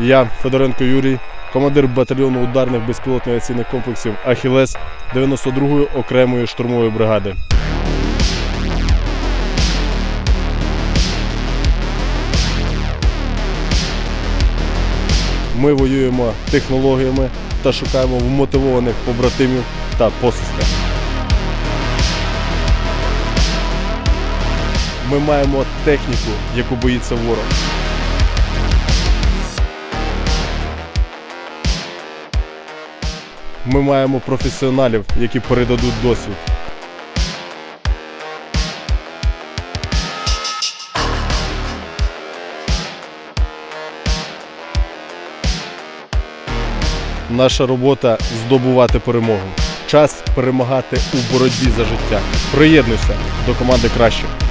Я, Федоренко Юрій, командир батальйону ударних безпілотних авіаційних комплексів Ахілес 92-ї окремої штурмової бригади. Ми воюємо технологіями та шукаємо вмотивованих побратимів та посестер. Ми маємо техніку, яку боїться ворог. Ми маємо професіоналів, які передадуть досвід. Наша робота здобувати перемогу. Час перемагати у боротьбі за життя. Приєднуйся до команди кращих.